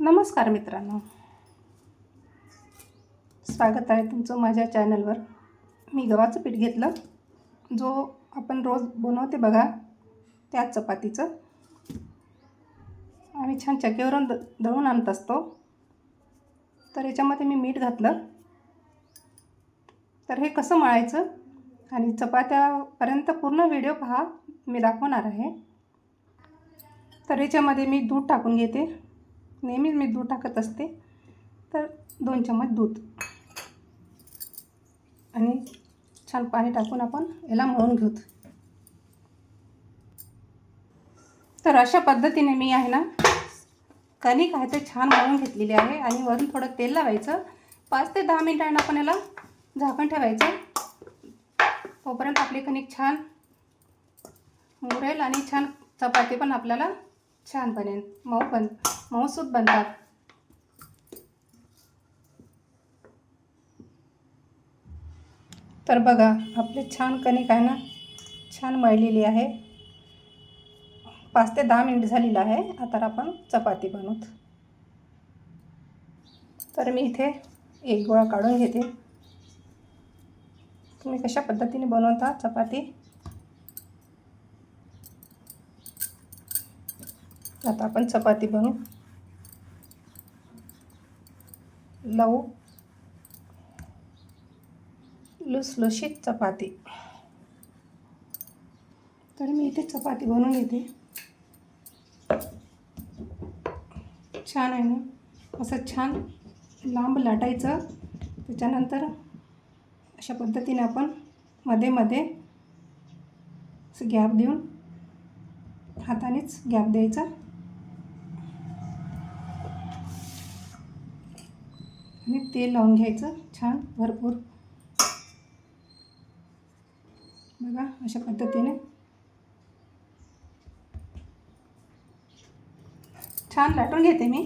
नमस्कार मित्रांनो. स्वागत आहे तुमचं माझ्या चॅनलवर. मी गव्हाचं पीठ घेतलं. जो आपण रोज बनवते बघा त्याच चपातीचं. आम्ही छान चक्कीवरून द दळून आणत असतो. तर याच्यामध्ये मी मीठ घातलं. तर हे कसं मळायचं? आणि चपात्यापर्यंत पूर्ण व्हिडिओ पहा. मी दाखवणार आहे. तर याच्यामध्ये मी दूध टाकून घेते. नेहमीच मी दूध टाकत असते. तर दोन चम्मच दूध. आणि छान पाणी टाकून आपण याला मळून घेऊत तर अशा पद्धतीने मी आहे ना कणिक आहे ते छान मळून घेतलेली आहे. आणि वरून थोडं तेल लावायचं. पाच ते दहा मिनिटांना आपण याला झाकण ठेवायचं. तोपर्यंत आपली कणिक छान मुरेल आणि छान चपाती पण आपल्याला छान बनेल. मऊ बन मऊसूत बनतात. तर बघा आपली छान कणिक आहे ना? छान मळलेली आहे. पाच ते दहा मिनिट झालेलं आहे. आता आपण चपाती बनवत. तर मी इथे एक गोळा काढून घेते. तुम्ही कशा पद्धतीने बनवता चपाती? आता आपण चपाती बनवू. लव लुसलुशीत चपाती. तर मी इथे चपाती बनवून घेते. छान आहे ना? असं छान लांब लाटायचं. त्याच्यानंतर अशा पद्धतीने आपण मध्ये मध्ये असं गॅप देऊन हातानेच गॅप द्यायचा. आणि तेल लावून घ्यायचं छान भरपूर. बघा अशा पद्धतीने. छान लाटून घेते मी.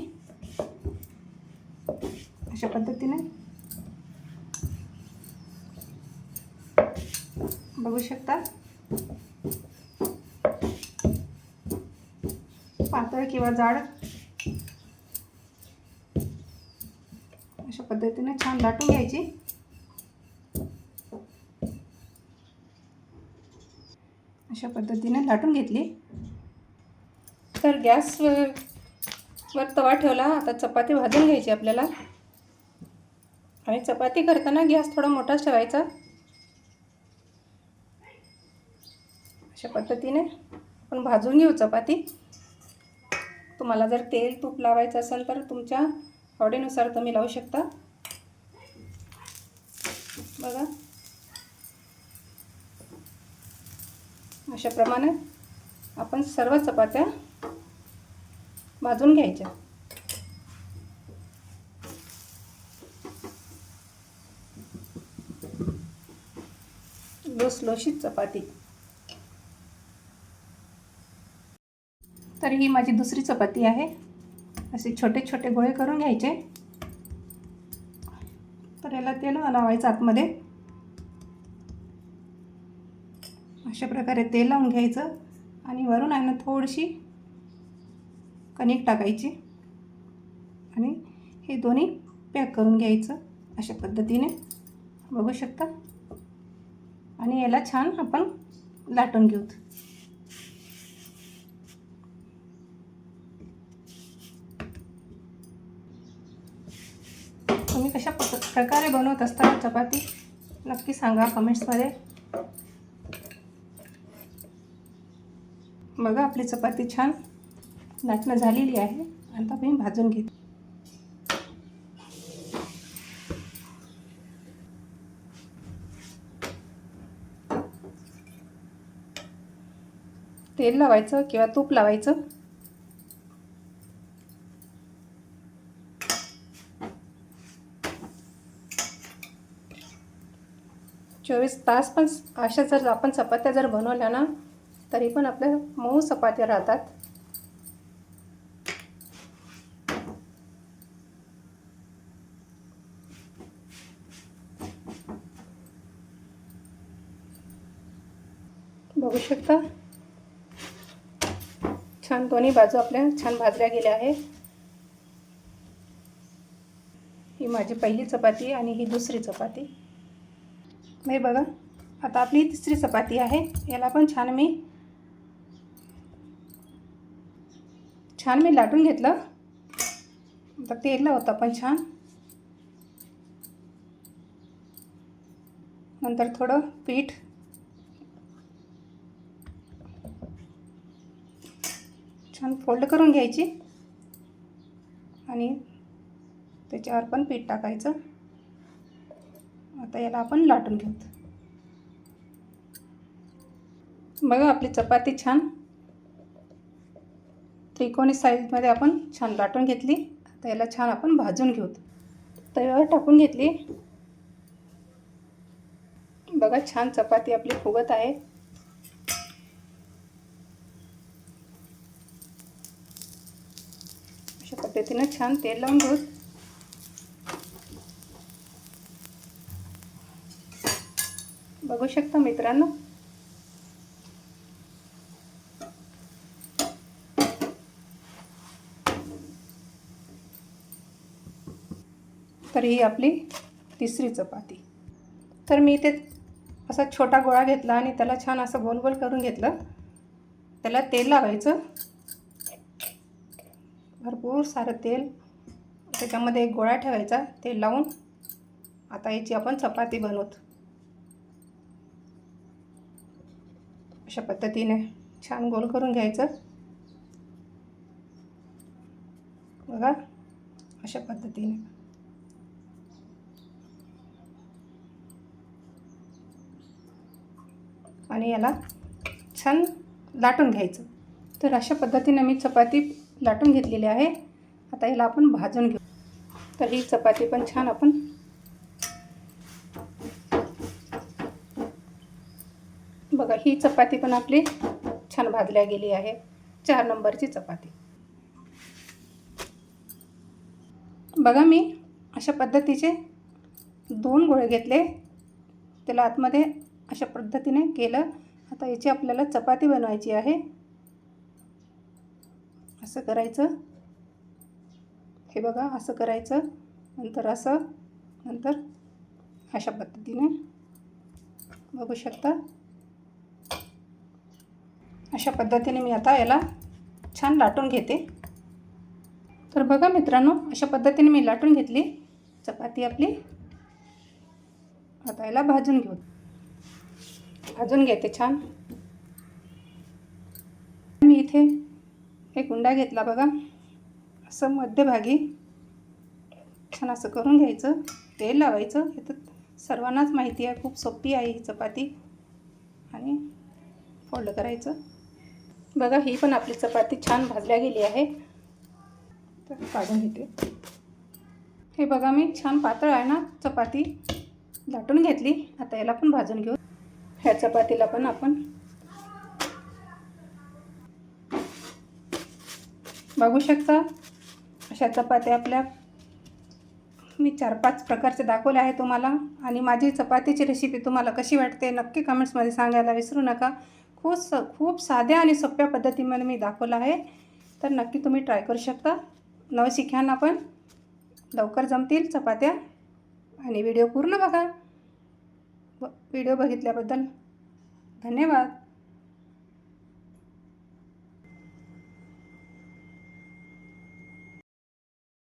अशा पद्धतीने. बघू शकता. पातळ किंवा जाड. अशा पद्धतीने छान लाटून घ्यायची. अशा पद्धतीने लाटून घेतली. तर गॅस वर तवा ठेवला. आता चपाती भाजून घ्यायची आपल्याला. आणि चपाती करताना गॅस थोडा मोठाच ठेवायचा. अशा पद्धतीने आपण भाजून घेऊ चपाती. तुम्हाला जर तेल तूप लावायचं असेल तर तुमच्या आवडीनुसार तुम्ही लावू शकता. बघा. अशाप्रमाणे आपण सर्व चपात्या भाजून घ्यायच्या. लोसलोशीत चपाती. तर ही माझी दुसरी चपाती आहे. असे छोटे छोटे गोळे करून घ्यायचे. तर याला तेल लावायचं आतमध्ये. अशा प्रकारे तेल लावून घ्यायचं आणि वरून आहे ना थोडीशी कणिक टाकायची. आणि हे दोन्ही पॅक करून घ्यायचं अशा पद्धतीने. बघू शकता? आणि याला छान आपण लाटून घेऊ. कशा प्रकारे बनवत असता चपाती? नक्की सांगा कमेंट्समध्ये. बघा आपली चपाती छान लाटणं झालेली आहे. आता मी भाजून घेते. तेल लावायचं किंवा तूप लावायचं? चोवीस तास पण अशा जर आपण चपात्या जर बनवल्या ना तरी पण आपल्या मऊ चपात्या राहतात. बघू शकता? छान दोन्ही बाजू आपल्या छान भाजल्या गेल्या आहे ही माझी पहिली चपाती आणि ही दुसरी चपाती. हे बघा आता आपली तिसरी चपाती आहे. याला पण छान मी छान मी लाटून घेतलं. आता तेल होतं पण छान. नंतर थोडं पीठ. छान फोल्ड करून घ्यायची. आणि त्याच्यावर पण पीठ टाकायचं. आता याला आपण लाटून घेऊ बघा आपली चपाती छान. त्रिकोणी साईजमध्ये आपण छान लाटून घेतली. आता याला छान आपण भाजून घेऊ. तव्यावर टाकून घेतली. बघा छान चपाती आपली फुगत आहे. अशा पद्धतीनं छान तेल लावून घेऊ. बघू शकता मित्रांनो. तर ही आपली तिसरी चपाती. तर मी ते असा छोटा गोळा घेतला आणि त्याला छान असं गोल गोल करून घेतलं. त्याला तेल लावायचं. भरपूर सारं तेल. त्याच्यामध्ये एक गोळा ठेवायचा तेल लावून. आता याची आपण चपाती बनवतो. अशा पद्धतीने छान गोल करून घ्यायचं. बघा अशा पद्धतीने. आणि याला छान लाटून घ्यायचं. तर अशा पद्धतीने मी चपाती लाटून घेतलेली आहे. आता याला आपण भाजून घेऊ. तर ही चपाती पण छान आपण बघा ही चपाती पण आपली छान भाजल्या गेली आहे. चार नंबरची चपाती. बघा मी अशा पद्धतीचे दोन गोळे घेतले. त्याला आतमध्ये अशा पद्धतीने केलं. आता याची आपल्याला चपाती बनवायची आहे. असं करायचं. हे बघा असं करायचं. नंतर असं नंतर अशा पद्धतीने. बघू शकता? अशा पद्धतीने मी आता याला छान लाटून घेते. तर बघा मित्रांनो अशा पद्धतीने मी लाटून घेतली. चपाती आपली. आता याला भाजून घेऊ. भाजून घेते छान. मी इथे एक गुंडा घेतला बघा. असं मध्यभागी छान असं करून घ्यायचं. तेल लावायचं. हे तर सर्वांनाच माहिती आहे. खूप सोपी आहे ही चपाती. आणि फोल्ड करायचं. बघा ही पण आपली चपाती छान भाजल्या गेली आहे. तर काढून घेते. हे बघा मी छान पातळ आहे ना चपाती. लाटून घेतली. आता याला पण भाजून घेऊ. ह्या चपातीला पण आपण बघू शकता अशा चपात्या आपल्या. मी चार पाच प्रकारचे दाखवले आहे तुम्हाला. आणि माझी चपातीची रेसिपी तुम्हाला कशी वाटते नक्की कमेंट्समध्ये सांगायला विसरू नका. खूप स खूप साध्या आणि सोप्या पद्धतीमध्ये मी दाखवलं आहे. तर नक्की तुम्ही ट्राय करू शकता. नवशिक्यांना पण लवकर जमतील चपात्या आणि व्हिडिओ पूर्ण बघा. व्हिडिओ बघितल्याबद्दल धन्यवाद.